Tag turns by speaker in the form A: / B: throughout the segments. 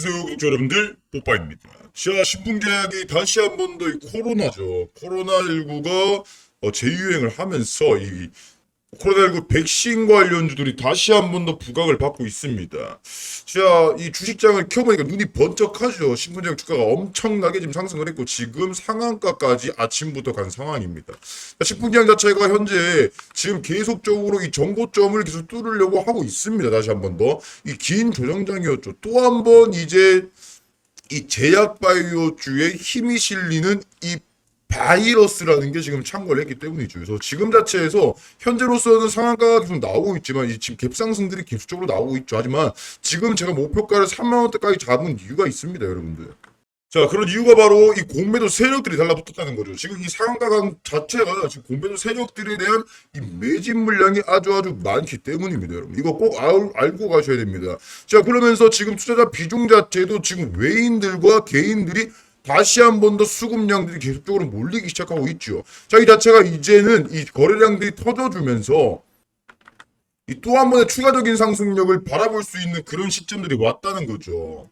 A: 안녕하세요 구독자 여러분들. 뽀빠입니다. 자 신풍제약이 다시 한 번더이 코로나죠. 코로나19가 어, 재유행을 하면서 이 코로나19 백신 관련주들이 다시 한 번 더 부각을 받고 있습니다. 자 이 주식장을 켜보니까 눈이 번쩍하죠. 신풍제약 주가가 엄청나게 지금 상승을 했고 지금 상한가까지 아침부터 간 상황입니다. 자, 신풍제약 자체가 현재 지금 계속적으로 이 정고점을 계속 뚫으려고 하고 있습니다. 다시 한 번 더. 이 긴 조정장이었죠. 또 한 번 이제 이 제약바이오주에 힘이 실리는 이 바이러스라는 게 지금 창궐을 했기 때문이죠. 그래서 지금 자체에서 현재로서는 상한가가 계속 나오고 있지만 이 지금 갭상승들이 계속적으로 나오고 있죠. 하지만 지금 제가 목표가를 3만 원대까지 잡은 이유가 있습니다, 여러분들. 자, 그런 이유가 바로 이 공매도 세력들이 달라붙었다는 거죠. 지금 이 상한가강 자체가 지금 공매도 세력들에 대한 이 매집 물량이 아주 아주 많기 때문입니다, 여러분. 이거 꼭 알, 알고 가셔야 됩니다. 자, 그러면서 지금 투자자 비중 자체도 지금 외인들과 개인들이 다시 한 번 더 수급량들이 계속적으로 몰리기 시작하고 있죠. 자, 이 자체가 이제는 이 거래량들이 터져주면서 이또한 번의 추가적인 상승력을 바라볼 수 있는 그런 시점들이 왔다는 거죠.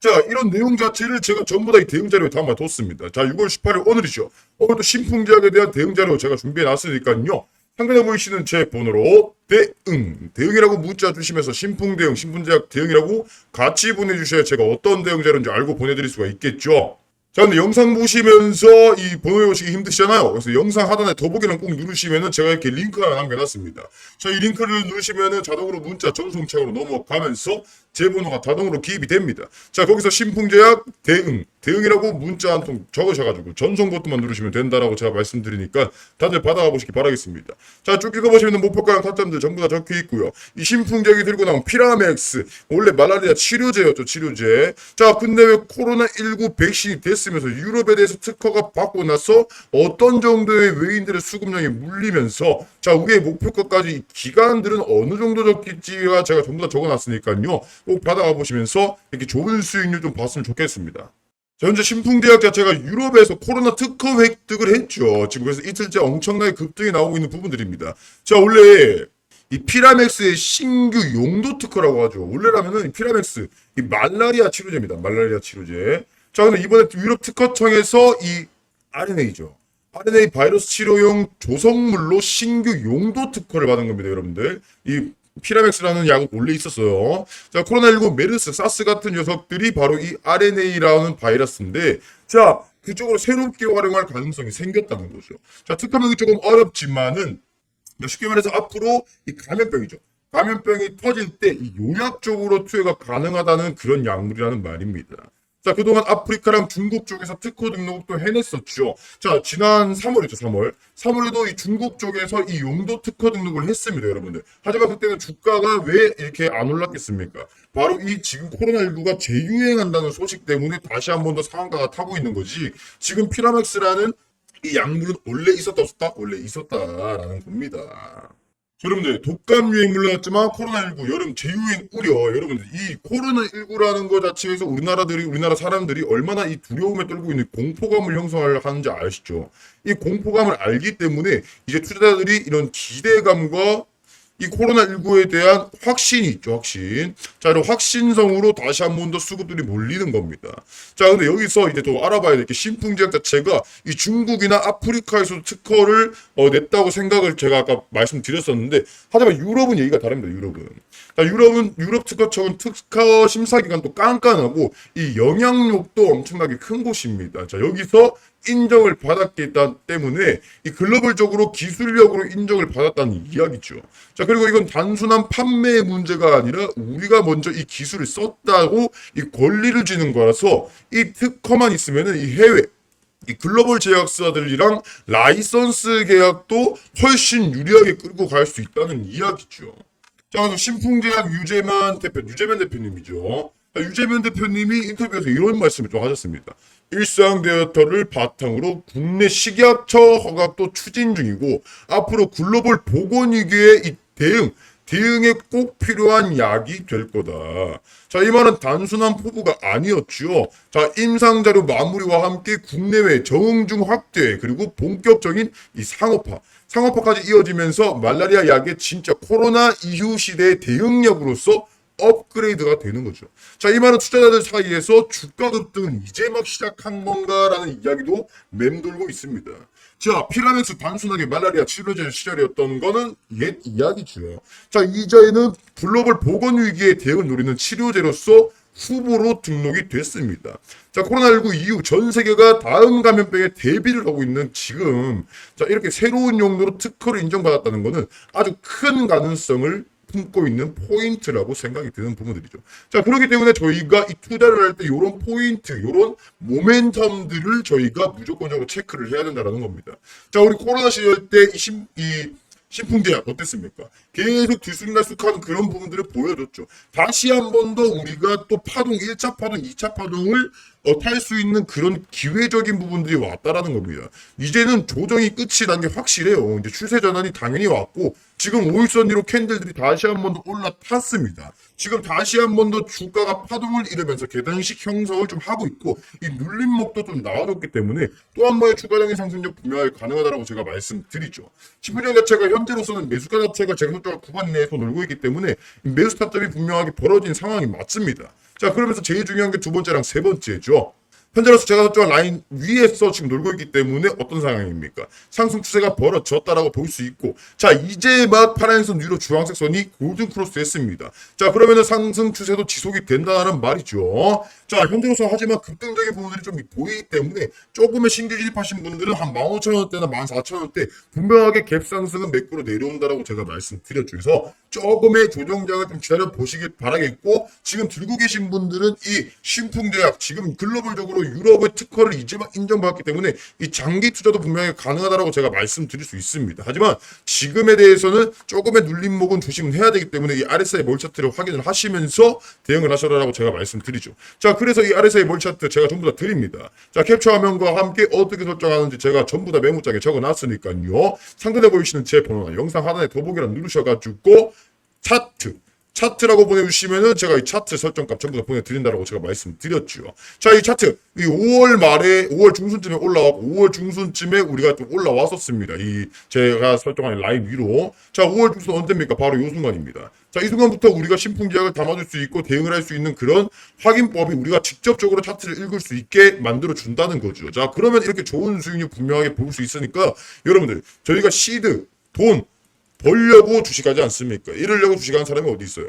A: 자, 이런 내용 자체를 제가 전부 다 이 대응 자료에 담아뒀습니다. 자, 6월 18일 오늘이죠. 오늘도 신풍제약에 대한 대응 자료 제가 준비해 놨으니까요. 상단에 보이시는 제 번호로 대응, 대응이라고 문자 주시면서 신풍 대응, 신풍제약 대응이라고 같이 보내주셔야 제가 어떤 대응 자료인지 알고 보내드릴 수가 있겠죠. 자, 근데 영상 보시면서 이 번호 외우시기 힘드시잖아요. 그래서 영상 하단에 더보기란 꼭 누르시면은 제가 이렇게 링크 하나 남겨놨습니다. 자, 이 링크를 누르시면은 자동으로 문자 전송창으로 넘어가면서 제 번호가 자동으로 기입이 됩니다. 자, 거기서 신풍제약 대응, 대응이라고 문자 한 통 적으셔가지고 전송 버튼만 누르시면 된다라고 제가 말씀드리니까 다들 받아가 보시기 바라겠습니다. 자, 쭉 읽어보시면 목표가랑 타점들 전부 다 적혀 있고요. 이 신풍제약이 들고 나온 피라맥스, 원래 말라리아 치료제였죠, 치료제. 자, 근데 왜 코로나19 백신이 됐으면서 유럽에 대해서 특허가 받고 나서 어떤 정도의 외인들의 수급량이 물리면서 자, 우리의 목표가까지 기간들은 어느 정도 적힐지가 제가 전부 다 적어놨으니까요. 꼭 받아가 보시면서 이렇게 좋은 수익률 좀 봤으면 좋겠습니다. 자, 현재 신풍대학 자체가 유럽에서 코로나 특허 획득을 했죠. 지금 그래서 이틀째 엄청나게 급등이 나오고 있는 부분들입니다. 자, 원래 이 피라맥스의 신규 용도 특허라고 하죠. 원래라면은 이 피라맥스 이 말라리아 치료제입니다. 말라리아 치료제. 자, 근데 이번에 유럽 특허청에서 이 RNA죠. RNA 바이러스 치료용 조성물로 신규 용도 특허를 받은 겁니다, 여러분들. 이 피라맥스라는 약은 원래 있었어요. 자, 코로나19 메르스, 사스 같은 녀석들이 바로 이 RNA라는 바이러스인데, 자, 그쪽으로 새롭게 활용할 가능성이 생겼다는 거죠. 자, 특허명이 조금 어렵지만은, 쉽게 말해서 앞으로 이 감염병이죠. 감염병이 터질 때이 용약적으로 투여가 가능하다는 그런 약물이라는 말입니다. 자, 그동안 아프리카랑 중국 쪽에서 특허 등록도 해냈었죠. 자, 지난 3월이죠, 3월. 3월에도 이 중국 쪽에서 이 용도 특허 등록을 했습니다, 여러분들. 하지만 그때는 주가가 왜 이렇게 안 올랐겠습니까? 바로 이 지금 코로나19가 재유행한다는 소식 때문에 다시 한 번 더 상한가가 타고 있는 거지. 지금 피라맥스라는 이 약물은 원래 있었다 없었다? 원래 있었다라는 겁니다. 여러분들 독감 유행 물러났지만 코로나19 여름 재유행 우려 여러분들 이 코로나19라는 것 자체에서 우리나라들이 우리나라 사람들이 얼마나 이 두려움에 떨고 있는 공포감을 형성하는지 아시죠? 이 공포감을 알기 때문에 이제 투자자들이 이런 기대감과 이 코로나19에 대한 확신이 있죠, 확신. 자, 이런 확신성으로 다시 한 번 더 수급들이 몰리는 겁니다. 자, 근데 여기서 이제 또 알아봐야 될 게 신풍제약 자체가 이 중국이나 아프리카에서도 특허를 어, 냈다고 생각을 제가 아까 말씀드렸었는데, 하지만 유럽은 얘기가 다릅니다, 유럽은. 자, 유럽은, 유럽 특허청은 특허 심사 기간도 깐깐하고, 이 영향력도 엄청나게 큰 곳입니다. 자, 여기서 인정을 받았기 때문에 이 글로벌적으로 기술력으로 인정을 받았다는 이야기죠. 자, 그리고 이건 단순한 판매의 문제가 아니라 우리가 먼저 이 기술을 썼다고 이 권리를 주는 거라서 이 특허만 있으면은 이 해외 이 글로벌 제약사들이랑 라이선스 계약도 훨씬 유리하게 끌고 갈 수 있다는 이야기죠. 자, 그래서 신풍제약 유재만 대표, 유재만 대표님이죠. 자, 유재면 대표님이 인터뷰에서 이런 말씀을 좀 하셨습니다. 일상 데이터를 바탕으로 국내 식약처 허가도 추진 중이고 앞으로 글로벌 보건위기의 이 대응 대응에 꼭 필요한 약이 될 거다. 자, 이 말은 단순한 포부가 아니었죠. 자, 임상자료 마무리와 함께 국내외 정중 확대, 그리고 본격적인 이 상업화, 상업화까지 이어지면서 말라리아 약의 진짜 코로나 이후 시대의 대응력으로서 업그레이드가 되는 거죠. 자, 이 많은 투자자들 사이에서 주가 급등은 이제 막 시작한 건가라는 이야기도 맴돌고 있습니다. 자, 피라맥스 단순하게 말라리아 치료제 시절이었던 거는 옛 이야기죠. 자, 이제는 글로벌 보건 위기에 대응을 노리는 치료제로서 후보로 등록이 됐습니다. 자, 코로나19 이후 전 세계가 다음 감염병에 대비를 하고 있는 지금, 자, 이렇게 새로운 용도로 특허를 인정받았다는 것은 아주 큰 가능성을 품고 있는 포인트라고 생각이 드는 부분들이죠. 자, 그렇기 때문에 저희가 이 투자를 할 때 이런 포인트, 이런 모멘텀들을 저희가 무조건적으로 체크를 해야 된다는 겁니다. 자, 우리 코로나 시절 때이 신, 이 신풍제약 어땠습니까? 계속 들쑥날쑥하는 그런 부분들을 보여줬죠. 다시 한 번 더 우리가 또 파동, 1차 파동, 2차 파동을 어, 탈 수 있는 그런 기회적인 부분들이 왔다라는 겁니다. 이제는 조정이 끝이 난게 확실해요. 이제 추세 전환이 당연히 왔고 지금 5일선 위로 캔들들이 다시 한 번 더 올라탔습니다. 지금 다시 한 번 더 주가가 파동을 이루면서 계단식 형성을 좀 하고 있고 이 눌림목도 좀 나와줬기 때문에 또 한 번의 추가적인 상승력 분명하게 가능하다고 제가 말씀드리죠. 신분량 자체가 현재로서는 매수가 자체가 제가 설정한 구간 내에서 놀고 있기 때문에 이 매수 타점이 분명하게 벌어진 상황이 맞습니다. 자 그러면서 제일 중요한 게 두 번째랑 세 번째죠. 현재로서 제가 설정한 라인 위에서 지금 놀고 있기 때문에 어떤 상황입니까? 상승 추세가 벌어졌다라고 볼 수 있고 자 이제 막 파란선 위로 주황색 선이 골든 크로스 했습니다. 자 그러면은 상승 추세도 지속이 된다는 말이죠. 자 현재로서 하지만 급등적인 부분들이 좀 보이기 때문에 조금의 신규 진입하신 분들은 한 15,000원대나 14,000원대 분명하게 갭 상승은 매꾸로 내려온다라고 제가 말씀드렸죠. 그래서 조금의 조정장을 좀 기다려 보시길 바라겠고 지금 들고 계신 분들은 이 신풍제약 지금 글로벌적으로 유럽의 특허를 이제 막 인정받았기 때문에 이 장기 투자도 분명히 가능하다라고 제가 말씀드릴 수 있습니다. 하지만 지금에 대해서는 조금의 눌림목은 조심을 해야 되기 때문에 이 RSI 몰 차트를 확인을 하시면서 대응을 하셔라라고 제가 말씀드리죠. 자 그래서 이 RSI 몰 차트 제가 전부 다 드립니다. 자 캡처 화면과 함께 어떻게 설정하는지 제가 전부 다 메모장에 적어놨으니까요. 상단에 보이시는 제 번호나 영상 하단에 더보기란 누르셔가지고 차트 차트라고 보내주시면은 제가 이 차트 설정값 전부 다 보내드린다라고 제가 말씀드렸죠. 자, 이 차트 이 5월 말에 5월 중순쯤에 올라왔고 5월 중순쯤에 우리가 좀 올라왔었습니다. 이 제가 설정한 라인 위로. 자, 5월 중순 언제입니까? 바로 이 순간입니다. 자, 이 순간부터 우리가 신풍제약을 담아줄 수 있고 대응을 할 수 있는 그런 확인법이 우리가 직접적으로 차트를 읽을 수 있게 만들어 준다는 거죠. 자, 그러면 이렇게 좋은 수익률 분명하게 볼 수 있으니까 여러분들 저희가 시드 돈 벌려고 주식하지 않습니까? 이러려고 주식하는 사람이 어디 있어요?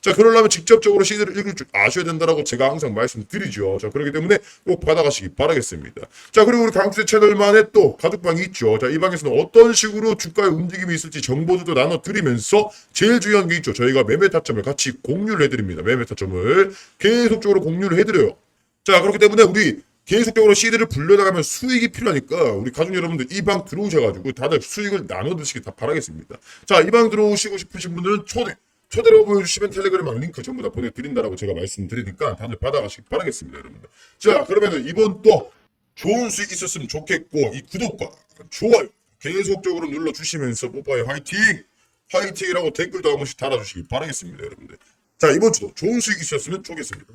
A: 자, 그러려면 직접적으로 시드를 읽을 줄 아셔야 된다라고 제가 항상 말씀드리죠. 자, 그렇기 때문에 꼭 받아가시기 바라겠습니다. 자, 그리고 우리 강수의 채널만의 또 가족방이 있죠. 자, 이 방에서는 어떤 식으로 주가의 움직임이 있을지 정보들도 나눠드리면서 제일 중요한 게 있죠. 저희가 매매 타점을 같이 공유를 해드립니다. 매매 타점을 계속적으로 공유를 해드려요. 자, 그렇기 때문에 우리 계속적으로 시드를 불려나가면 수익이 필요하니까 우리 가족 여러분들 이 방 들어오셔가지고 다들 수익을 나눠 드시기 다 바라겠습니다. 자, 이 방 들어오시고 싶으신 분들은 초대, 초대로 보여주시면 텔레그램 링크 전부 다 보내드린다라고 제가 말씀드리니까 다들 받아가시기 바라겠습니다, 여러분들. 자, 그러면은 이번 또 좋은 수익 있었으면 좋겠고, 이 구독과 좋아요 계속적으로 눌러주시면서 뽀빠이 화이팅! 화이팅이라고 댓글도 한 번씩 달아주시기 바라겠습니다, 여러분들. 자, 이번 주도 좋은 수익 있었으면 좋겠습니다.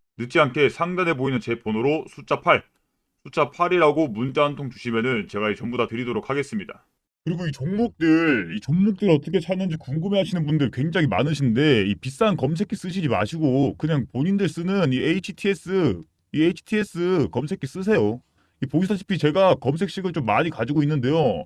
B: 늦지 않게 상단에 보이는 제 번호로 숫자 8 숫자 8이라고 문자 한 통 주시면은 제가 전부 다 드리도록 하겠습니다. 그리고 이 종목들, 이 종목들 어떻게 찾는지 궁금해하시는 분들 굉장히 많으신데 이 비싼 검색기 쓰시지 마시고 그냥 본인들 쓰는 이 HTS, 이 HTS 검색기 쓰세요. 이 보시다시피 제가 검색식을 좀 많이 가지고 있는데요.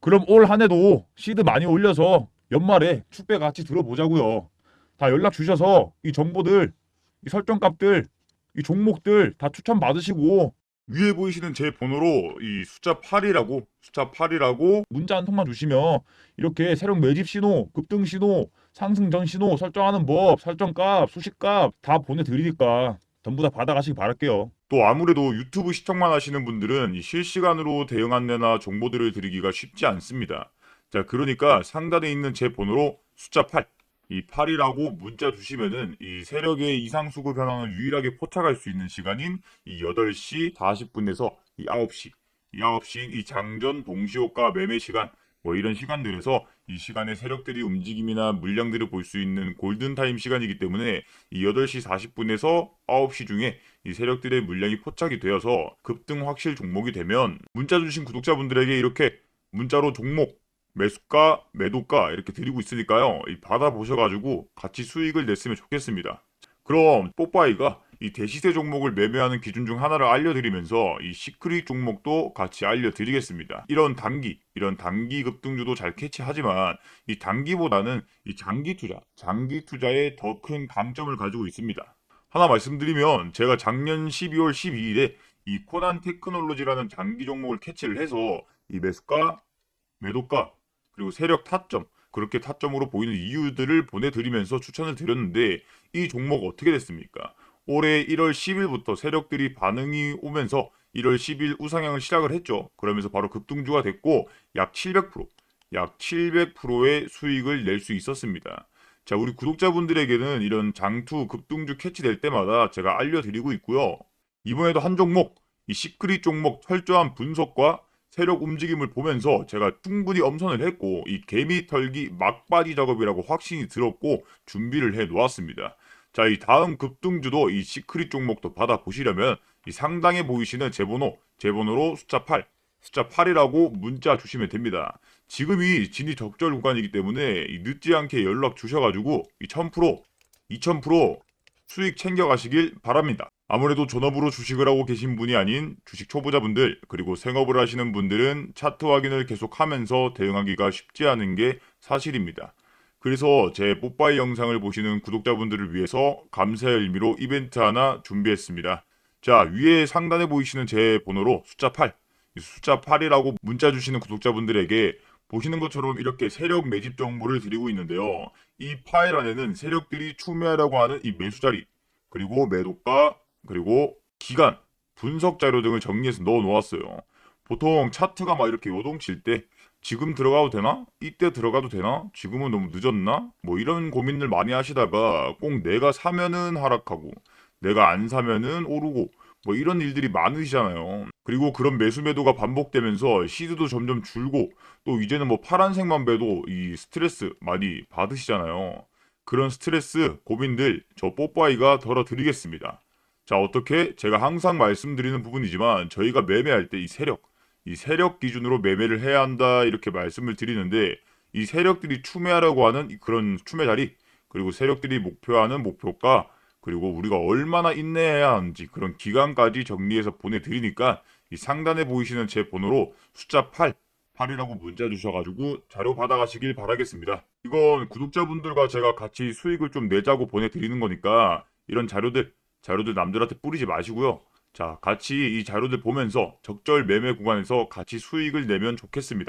B: 그럼 올 한 해도 시드 많이 올려서 연말에 축배 같이 들어보자고요. 다 연락 주셔서 이 정보들, 이 설정값들, 이 종목들 다 추천 받으시고 위에 보이시는 제 번호로 이 숫자 8이라고 숫자 8이라고 문자 한 통만 주시면 이렇게 새로운 매집 신호, 급등 신호, 상승 전 신호 설정하는 법, 설정값, 수식값 다 보내드리니까 전부 다 받아가시기 바랄게요. 또 아무래도 유튜브 시청만 하시는 분들은 이 실시간으로 대응 안내나 정보들을 드리기가 쉽지 않습니다. 자, 그러니까 상단에 있는 제 번호로 숫자 8, 이 8이라고 문자 주시면은 이 세력의 이상 수급 변화를 유일하게 포착할 수 있는 시간인 이 8시 40분에서 이 9시, 이 9시 이 장전 동시호가 매매 시간 뭐 이런 시간들에서 이 시간에 세력들이 움직임이나 물량들을 볼 수 있는 골든타임 시간이기 때문에 이 8시 40분에서 9시 중에 이 세력들의 물량이 포착이 되어서 급등 확실 종목이 되면 문자 주신 구독자분들에게 이렇게 문자로 종목 매수가, 매도가 이렇게 드리고 있으니까요. 이 받아보셔가지고 같이 수익을 냈으면 좋겠습니다. 그럼 뽀빠이가 이 대시세 종목을 매매하는 기준 중 하나를 알려드리면서 이 시크릿 종목도 같이 알려드리겠습니다. 이런 단기, 이런 단기 급등주도 잘 캐치하지만 이 단기보다는 이 장기 투자, 장기 투자에 더 큰 강점을 가지고 있습니다. 하나 말씀드리면 제가 작년 12월 12일에 이 코난 테크놀로지라는 장기 종목을 캐치를 해서 이 매수가, 매도가 그리고 세력 타점 그렇게 타점으로 보이는 이유들을 보내드리면서 추천을 드렸는데 이 종목 어떻게 됐습니까? 올해 1월 10일부터 세력들이 반응이 오면서 1월 10일 우상향을 시작을 했죠. 그러면서 바로 급등주가 됐고 약 700%, 약 700%의 수익을 낼 수 있었습니다. 자, 우리 구독자분들에게는 이런 장투 급등주 캐치될 때마다 제가 알려드리고 있고요. 이번에도 한 종목, 이 시크릿 종목 철저한 분석과 세력 움직임을 보면서 제가 충분히 엄선을 했고 이 개미 털기 막바지 작업이라고 확신이 들었고 준비를 해 놓았습니다. 자, 이 다음 급등주도 이 시크릿 종목도 받아보시려면 이 상단에 보이시는 제 번호, 제 번호로 숫자 8, 숫자 8이라고 문자 주시면 됩니다. 지금이 진입 적절 구간이기 때문에 이 늦지 않게 연락 주셔가지고 이 1000%, 2000% 수익 챙겨가시길 바랍니다. 아무래도 전업으로 주식을 하고 계신 분이 아닌 주식 초보자분들 그리고 생업을 하시는 분들은 차트 확인을 계속하면서 대응하기가 쉽지 않은 게 사실입니다. 그래서 제 뽀빠이 영상을 보시는 구독자분들을 위해서 감사의 의미로 이벤트 하나 준비했습니다. 자, 위에 상단에 보이시는 제 번호로 숫자 8, 이 숫자 8이라고 문자 주시는 구독자분들에게 보시는 것처럼 이렇게 세력 매집 정보를 드리고 있는데요. 이 파일 안에는 세력들이 추매하려고 하는 이 매수 자리, 그리고 매도가, 그리고 기간, 분석 자료 등을 정리해서 넣어 놓았어요. 보통 차트가 막 이렇게 요동칠 때 지금 들어가도 되나? 이때 들어가도 되나? 지금은 너무 늦었나? 뭐 이런 고민을 많이 하시다가 꼭 내가 사면은 하락하고 내가 안 사면은 오르고 뭐 이런 일들이 많으시잖아요. 그리고 그런 매수 매도가 반복되면서 시드도 점점 줄고 또 이제는 뭐 파란색만 배도 이 스트레스 많이 받으시잖아요. 그런 스트레스, 고민들 저 뽀빠이가 덜어드리겠습니다. 자, 어떻게? 제가 항상 말씀드리는 부분이지만 저희가 매매할 때 이 세력, 이 세력 기준으로 매매를 해야 한다 이렇게 말씀을 드리는데 이 세력들이 추매하려고 하는 이 그런 추매 자리 그리고 세력들이 목표하는 목표가 그리고 우리가 얼마나 인내해야 하는지 그런 기간까지 정리해서 보내드리니까 이 상단에 보이시는 제 번호로 숫자 8 8이라고 문자 주셔가지고 자료 받아가시길 바라겠습니다. 이건 구독자분들과 제가 같이 수익을 좀 내자고 보내드리는 거니까 이런 자료들 자료들 남들한테 뿌리지 마시고요. 자, 같이 이 자료들 보면서 적절 매매 구간에서 같이 수익을 내면 좋겠습니다.